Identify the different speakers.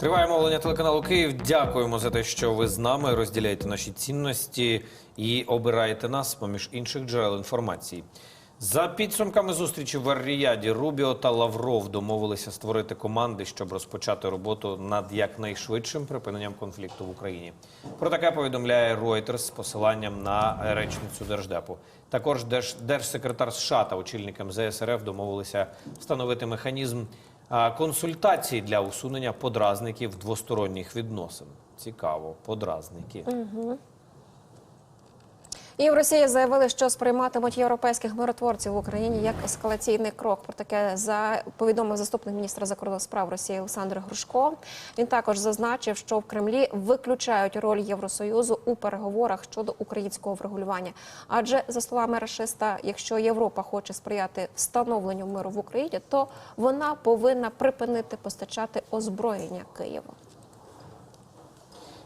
Speaker 1: Триває мовлення телеканалу Київ. Дякуємо за те, що ви з нами розділяєте наші цінності і обираєте нас поміж інших джерел інформації. За підсумками зустрічі в Ар-Ріяді Рубіо та Лавров домовилися створити команди, щоб розпочати роботу над якнайшвидшим припиненням конфлікту в Україні. Про таке повідомляє Reuters з посиланням на речницю держдепу. Також держ- держсекретар США та очільникам ЗСРФ домовилися встановити механізм а, консультацій для усунення подразників двосторонніх відносин. Цікаво, подразники.
Speaker 2: І в Росії заявили, що сприйматимуть європейських миротворців в Україні як ескалаційний крок. Про таке за повідомив заступник міністра закордонних справ Росії Олександр Грушко. Він також зазначив, що в Кремлі виключають роль Євросоюзу у переговорах щодо українського врегулювання. Адже за словами рашиста, якщо Європа хоче сприяти встановленню миру в Україні, то вона повинна припинити постачати озброєння Києву.